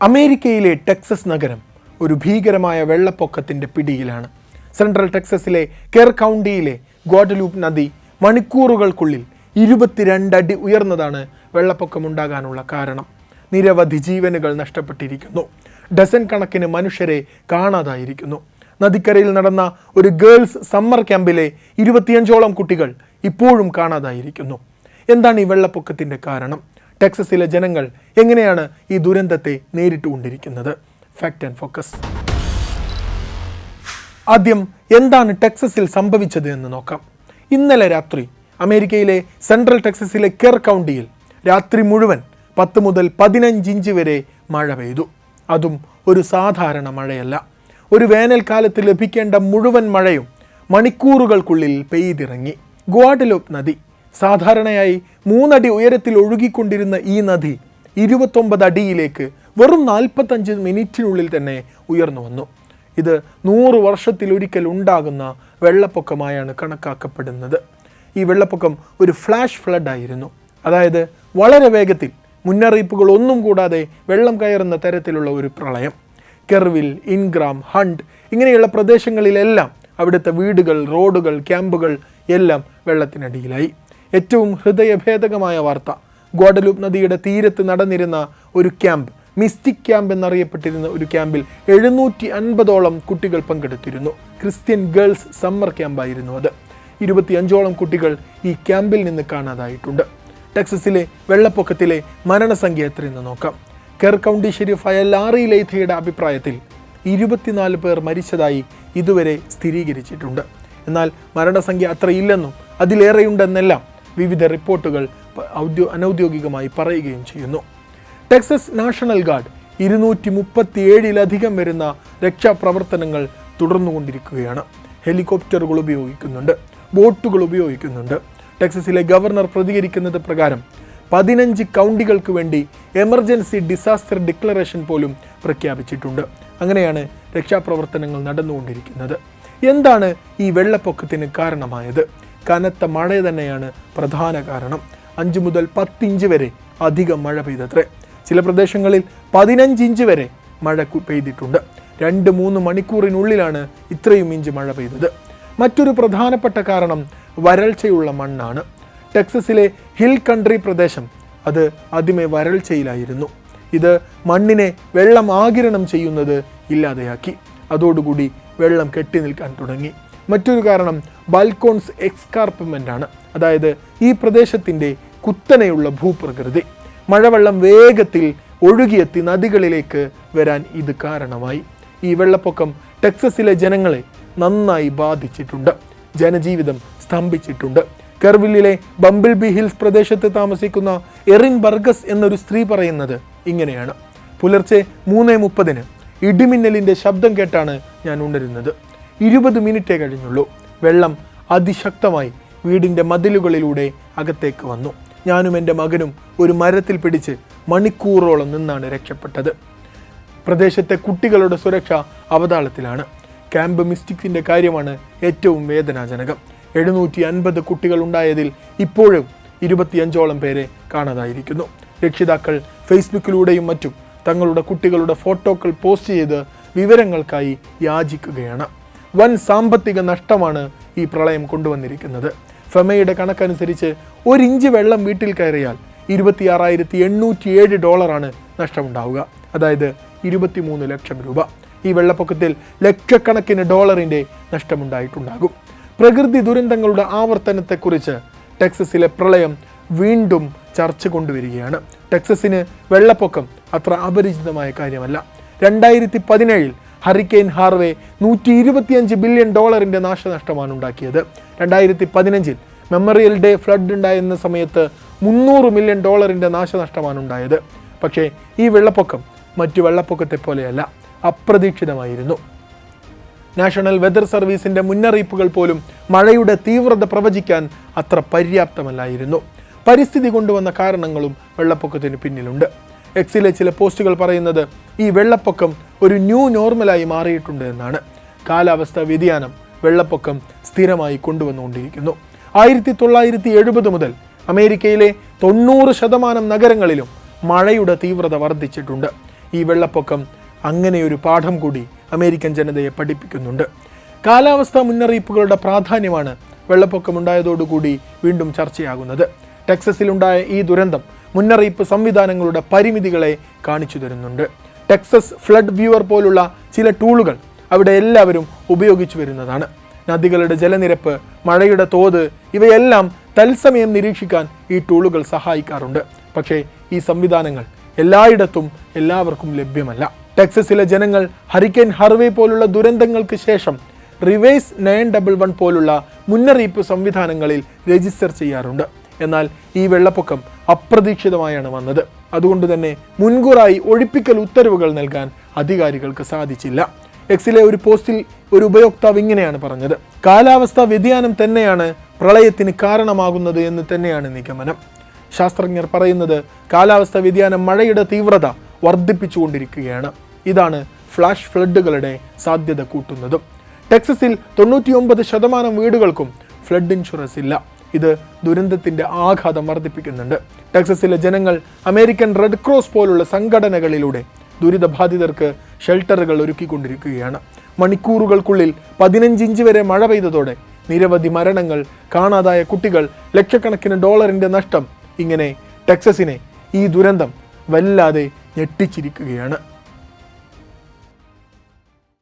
അമേരിക്കയിലെ ടെക്സസ് നഗരം ഒരു ഭീകരമായ വെള്ളപ്പൊക്കത്തിന്റെ പിടിയിലാണ്. സെൻട്രൽ ടെക്സസിലെ കെർ കൗണ്ടിയിലെ ഗോഡലൂപ്പ് നദി മണിക്കൂറുകൾക്കുള്ളിൽ ഇരുപത്തിരണ്ടടി ഉയർന്നതാണ് വെള്ളപ്പൊക്കമുണ്ടാകാനുള്ള കാരണം. നിരവധി ജീവനുകൾ നഷ്ടപ്പെട്ടിരിക്കുന്നു. ഡസൻ കണക്കിന് മനുഷ്യരെ കാണാതായിരിക്കുന്നു. നദിക്കരയിൽ നടന്ന ഒരു ഗേൾസ് സമ്മർ ക്യാമ്പിലെ ഇരുപത്തിയഞ്ചോളം കുട്ടികൾ ഇപ്പോഴും കാണാതായിരിക്കുന്നു. എന്താണ് ഈ വെള്ളപ്പൊക്കത്തിന്റെ കാരണം? ടെക്സസിലെ ജനങ്ങൾ എങ്ങനെയാണ് ഈ ദുരന്തത്തെ നേരിട്ടുകൊണ്ടിരിക്കുന്നത്? ഫാക്ട് ആൻഡ് ഫോക്കസ് ആദ്യം എന്താണ് ടെക്സസിൽ സംഭവിച്ചത് എന്ന് നോക്കാം. ഇന്നലെ രാത്രി അമേരിക്കയിലെ സെൻട്രൽ ടെക്സസിലെ കെർ കൗണ്ടിയിൽ രാത്രി മുഴുവൻ പത്ത് മുതൽ പതിനഞ്ച് ഇഞ്ച് വരെ മഴ പെയ്തു. അതും ഒരു സാധാരണ മഴയല്ല. ഒരു വേനൽക്കാലത്ത് ലഭിക്കേണ്ട മുഴുവൻ മഴയും മണിക്കൂറുകൾക്കുള്ളിൽ പെയ്തിറങ്ങി. ഗ്വാഡലോപ്പ് നദി സാധാരണയായി മൂന്നടി ഉയരത്തിൽ ഒഴുകിക്കൊണ്ടിരുന്ന ഈ നദി ഇരുപത്തൊമ്പത് അടിയിലേക്ക് വെറും നാൽപ്പത്തഞ്ച് മിനിറ്റിനുള്ളിൽ തന്നെ ഉയർന്നു വന്നു. ഇത് നൂറ് വർഷത്തിലൊരിക്കൽ ഉണ്ടാകുന്ന വെള്ളപ്പൊക്കമായാണ് കണക്കാക്കപ്പെടുന്നത്. ഈ വെള്ളപ്പൊക്കം ഒരു ഫ്ലാഷ് ഫ്ലഡ് ആയിരുന്നു. അതായത് വളരെ വേഗത്തിൽ മുന്നറിയിപ്പുകൾ ഒന്നും കൂടാതെ വെള്ളം കയറുന്ന തരത്തിലുള്ള ഒരു പ്രളയം. കെർവിൽ ഇൻഗ്രാം ഹണ്ട് ഇങ്ങനെയുള്ള പ്രദേശങ്ങളിലെല്ലാം അവിടുത്തെ വീടുകൾ റോഡുകൾ ക്യാമ്പുകൾ എല്ലാം വെള്ളത്തിനടിയിലായി. ഏറ്റവും ഹൃദയഭേദകമായ വാർത്ത. ഗോഡലൂപ് നദിയുടെ തീരത്ത് നടന്നിരുന്ന ഒരു ക്യാമ്പ് മിസ്റ്റിക് ക്യാമ്പ് എന്നറിയപ്പെട്ടിരുന്ന ഒരു ക്യാമ്പിൽ എഴുന്നൂറ്റി അൻപതോളം കുട്ടികൾ പങ്കെടുത്തിരുന്നു. ക്രിസ്ത്യൻ ഗേൾസ് സമ്മർ ക്യാമ്പായിരുന്നു അത്. ഇരുപത്തിയഞ്ചോളം കുട്ടികൾ ഈ ക്യാമ്പിൽ നിന്ന് കാണാതായിട്ടുണ്ട്. ടെക്സസിലെ വെള്ളപ്പൊക്കത്തിലെ മരണസംഖ്യ എത്രയെന്ന് നോക്കാം. കെർ കൗണ്ടി ഷെരീഫായ ലാറി ലൈഥയുടെ അഭിപ്രായത്തിൽ ഇരുപത്തിനാല് പേർ മരിച്ചതായി ഇതുവരെ സ്ഥിരീകരിച്ചിട്ടുണ്ട്. എന്നാൽ മരണസംഖ്യ അത്രയില്ലെന്നും അതിലേറെയുണ്ടെന്നെല്ലാം വിവിധ റിപ്പോർട്ടുകൾ ഔദ്യോ അനൗദ്യോഗികമായി പറയുകയും ചെയ്യുന്നു. ടെക്സസ് നാഷണൽ ഗാർഡ് ഇരുന്നൂറ്റി മുപ്പത്തിയേഴിലധികം വരുന്ന രക്ഷാപ്രവർത്തനങ്ങൾ തുടർന്നുകൊണ്ടിരിക്കുകയാണ്. ഹെലികോപ്റ്ററുകൾ ഉപയോഗിക്കുന്നുണ്ട്. ബോട്ടുകൾ ഉപയോഗിക്കുന്നുണ്ട്. ടെക്സസിലെ ഗവർണർ പ്രതികരിക്കുന്നത് പ്രകാരം പതിനഞ്ച് കൗണ്ടികൾക്ക് വേണ്ടി എമർജൻസി ഡിസാസ്റ്റർ ഡിക്ലറേഷൻ പോലും പ്രഖ്യാപിച്ചിട്ടുണ്ട്. അങ്ങനെയാണ് രക്ഷാപ്രവർത്തനങ്ങൾ നടന്നുകൊണ്ടിരിക്കുന്നത്. എന്താണ് ഈ വെള്ളപ്പൊക്കത്തിന് കാരണമായത്? കനത്ത മഴ തന്നെയാണ് പ്രധാന കാരണം. അഞ്ച് മുതൽ പത്തിഞ്ച് വരെ അധികം മഴ പെയ്തത്രേ. ചില പ്രദേശങ്ങളിൽ പതിനഞ്ച് ഇഞ്ച് വരെ മഴ പെയ്തിട്ടുണ്ട്. രണ്ട് മൂന്ന് മണിക്കൂറിനുള്ളിലാണ് ഇത്രയും ഇഞ്ച് മഴ പെയ്തത്. മറ്റൊരു പ്രധാനപ്പെട്ട കാരണം വരൾച്ചയുള്ള മണ്ണാണ്. ടെക്സസിലെ ഹിൽ കൺട്രി പ്രദേശം അത് ആദ്യമേ വരൾച്ചയിലായിരുന്നു. ഇത് മണ്ണിനെ വെള്ളം ആകിരണം ചെയ്യുന്നത് ഇല്ലാതെയാക്കി. അതോടുകൂടി വെള്ളം കെട്ടി നിൽക്കാൻ തുടങ്ങി. മറ്റൊരു കാരണം ബാൽക്കോൺസ് എക്സ്കാർപ്മെന്റ് ആണ്. അതായത് ഈ പ്രദേശത്തിന്റെ കുത്തനെയുള്ള ഭൂപ്രകൃതി. മഴവെള്ളം വേഗത്തിൽ ഒഴുകിയെത്തി നദികളിലേക്ക് വരാൻ ഇത് കാരണമായി. ഈ വെള്ളപ്പൊക്കം ടെക്സസിലെ ജനങ്ങളെ നന്നായി ബാധിച്ചിട്ടുണ്ട്. ജനജീവിതം സ്തംഭിച്ചിട്ടുണ്ട്. കെർവില്ലിലെ ബംബിൾ ബി ഹിൽസ് പ്രദേശത്ത് താമസിക്കുന്ന എറിൻ ബർഗസ് എന്നൊരു സ്ത്രീ പറയുന്നത് ഇങ്ങനെയാണ്. പുലർച്ചെ മൂന്ന് മുപ്പതിന് ഇടിമിന്നലിന്റെ ശബ്ദം കേട്ടാണ് ഞാൻ ഉണരുന്നത്. ഇരുപത് മിനിറ്റേ കഴിഞ്ഞുള്ളൂ. വെള്ളം അതിശക്തമായി വീടിന്റെ മതിലുകളിലൂടെ അകത്തേക്ക് വന്നു. ഞാനും എന്റെ മകനും ഒരു മരത്തിൽ പിടിച്ച് മണിക്കൂറോളം നിന്നാണ് രക്ഷപ്പെട്ടത്. പ്രദേശത്തെ കുട്ടികളുടെ സുരക്ഷ അവതാളത്തിലാണ്. ക്യാമ്പ് മിസ്റ്റിക്സിന്റെ കാര്യമാണ് ഏറ്റവും വേദനാജനകം. എഴുന്നൂറ്റി അൻപത് കുട്ടികൾ ഉണ്ടായതിൽ ഇപ്പോഴും ഇരുപത്തിയഞ്ചോളം പേരെ കാണാതായിരിക്കുന്നു. രക്ഷിതാക്കൾ ഫേസ്ബുക്കിലൂടെയും മറ്റും തങ്ങളുടെ കുട്ടികളുടെ ഫോട്ടോകൾ പോസ്റ്റ് ചെയ്ത് വിവരങ്ങൾക്കായി യാചിക്കുകയാണ്. വൻ സാമ്പത്തിക നഷ്ടമാണ് ഈ പ്രളയം കൊണ്ടുവന്നിരിക്കുന്നത്. ഫെമയുടെ കണക്കനുസരിച്ച് ഒരു ഇഞ്ച് വെള്ളം വീട്ടിൽ കയറിയാൽ ഇരുപത്തിയാറായിരത്തി എണ്ണൂറ്റി ഏഴ് ഡോളറാണ് നഷ്ടമുണ്ടാവുക. അതായത് ഇരുപത്തിമൂന്ന് ലക്ഷം രൂപ. ഈ വെള്ളപ്പൊക്കത്തിൽ ലക്ഷക്കണക്കിന് ഡോളറിന്റെ നഷ്ടമുണ്ടായിട്ടുണ്ടാകും. പ്രകൃതി ദുരന്തങ്ങളുടെ ആവർത്തനത്തെക്കുറിച്ച് ടെക്സസിലെ പ്രളയം വീണ്ടും ചർച്ച കൊണ്ടുവരികയാണ്. ടെക്സസിന് വെള്ളപ്പൊക്കം അത്ര അപരിചിതമായ കാര്യമല്ല. രണ്ടായിരത്തി പതിനേഴിൽ ഹറിക്കെയിൻ ഹാർവേ നൂറ്റി ഇരുപത്തിയഞ്ച് ബില്യൺ ഡോളറിന്റെ നാശനഷ്ടമാണ് ഉണ്ടാക്കിയത്. രണ്ടായിരത്തി പതിനഞ്ചിൽ മെമ്മറിയൽ ഡേ ഫ്ലഡ് ഉണ്ടായിരുന്ന സമയത്ത് മുന്നൂറ് മില്യൺ ഡോളറിന്റെ നാശനഷ്ടമാണ് ഉണ്ടായത്. പക്ഷേ ഈ വെള്ളപ്പൊക്കം മറ്റു വെള്ളപ്പൊക്കത്തെ പോലെയല്ല അപ്രതീക്ഷിതമായിരുന്നു. നാഷണൽ വെതർ സർവീസിന്റെ മുന്നറിയിപ്പുകൾ പോലും മഴയുടെ തീവ്രത പ്രവചിക്കാൻ അത്ര പര്യാപ്തമല്ലായിരുന്നു. പരിസ്ഥിതി കൊണ്ടുവന്ന കാരണങ്ങളും വെള്ളപ്പൊക്കത്തിന് പിന്നിലുണ്ട്. എക്സിലെ ചില പോസ്റ്റുകൾ പറയുന്നത് ഈ വെള്ളപ്പൊക്കം ഒരു ന്യൂ നോർമലായി മാറിയിട്ടുണ്ട് എന്നാണ്. കാലാവസ്ഥാ വ്യതിയാനം വെള്ളപ്പൊക്കം സ്ഥിരമായി കൊണ്ടുവന്നുകൊണ്ടിരിക്കുന്നു. ആയിരത്തി തൊള്ളായിരത്തി എഴുപത് മുതൽ അമേരിക്കയിലെ തൊണ്ണൂറ് ശതമാനം നഗരങ്ങളിലും മഴയുടെ തീവ്രത വർദ്ധിച്ചിട്ടുണ്ട്. ഈ വെള്ളപ്പൊക്കം അങ്ങനെയൊരു പാഠം കൂടി അമേരിക്കൻ ജനതയെ പഠിപ്പിക്കുന്നുണ്ട്. കാലാവസ്ഥാ മുന്നറിയിപ്പുകളുടെ പ്രാധാന്യമാണ് വെള്ളപ്പൊക്കമുണ്ടായതോടുകൂടി വീണ്ടും ചർച്ചയാകുന്നത്. ടെക്സസിലുണ്ടായ ഈ ദുരന്തം മുന്നറിയിപ്പ് സംവിധാനങ്ങളുടെ പരിമിതികളെ കാണിച്ചു തരുന്നുണ്ട്. ടെക്സസ് ഫ്ലഡ് വ്യൂവർ പോലുള്ള ചില ടൂളുകൾ അവിടെ എല്ലാവരും ഉപയോഗിച്ചു വരുന്നതാണ്. നദികളുടെ ജലനിരപ്പ് മഴയുടെ തോത് ഇവയെല്ലാം തത്സമയം നിരീക്ഷിക്കാൻ ഈ ടൂളുകൾ സഹായിക്കാറുണ്ട്. പക്ഷേ ഈ സംവിധാനങ്ങൾ എല്ലായിടത്തും എല്ലാവർക്കും ലഭ്യമല്ല. ടെക്സസിലെ ജനങ്ങൾ ഹരിക്കേൻ ഹർവേ പോലുള്ള ദുരന്തങ്ങൾക്ക് ശേഷം റിവേഴ്സ് നയൻ ഡബിൾ വൺ പോലുള്ള മുന്നറിയിപ്പ് സംവിധാനങ്ങളിൽ രജിസ്റ്റർ ചെയ്യാറുണ്ട്. എന്നാൽ ഈ വെള്ളപ്പൊക്കം അപ്രതീക്ഷിതമായാണ് വന്നത്. അതുകൊണ്ട് തന്നെ മുൻകൂറായി ഒഴിപ്പിക്കൽ ഉത്തരവുകൾ നൽകാൻ അധികാരികൾക്ക് സാധിച്ചില്ല. എക്സിലെ ഒരു പോസ്റ്റിൽ ഒരു ഉപയോക്താവ് ഇങ്ങനെയാണ് പറഞ്ഞത്. കാലാവസ്ഥാ വ്യതിയാനം തന്നെയാണ് പ്രളയത്തിന് കാരണമാകുന്നത് എന്ന് തന്നെയാണ് നിഗമനം. ശാസ്ത്രജ്ഞർ പറയുന്നത് കാലാവസ്ഥാ വ്യതിയാനം മഴയുടെ തീവ്രത വർദ്ധിപ്പിച്ചുകൊണ്ടിരിക്കുകയാണ്. ഇതാണ് ഫ്ലാഷ് ഫ്ലഡുകളുടെ സാധ്യത കൂട്ടുന്നതും. ടെക്സസിൽ തൊണ്ണൂറ്റിയൊമ്പത് ശതമാനം വീടുകൾക്കും ഫ്ലഡ് ഇൻഷുറൻസ് ഇല്ല. ഇത് ദുരന്തത്തിന്റെ ആഘാതം വർദ്ധിപ്പിക്കുന്നുണ്ട്. ടെക്സസിലെ ജനങ്ങൾ അമേരിക്കൻ റെഡ് ക്രോസ് പോലുള്ള സംഘടനകളിലൂടെ ദുരിതബാധിതർക്ക് ഷെൽട്ടറുകൾ ഒരുക്കിക്കൊണ്ടിരിക്കുകയാണ്. മണിക്കൂറുകൾക്കുള്ളിൽ പതിനഞ്ച് ഇഞ്ച് വരെ മഴ പെയ്തതോടെ നിരവധി മരണങ്ങൾ കാണാതായ കുട്ടികൾ ലക്ഷക്കണക്കിന് ഡോളറിന്റെ നഷ്ടം ഇങ്ങനെ ടെക്സസിനെ ഈ ദുരന്തം വല്ലാതെ ഞെട്ടിച്ചിരിക്കുകയാണ്.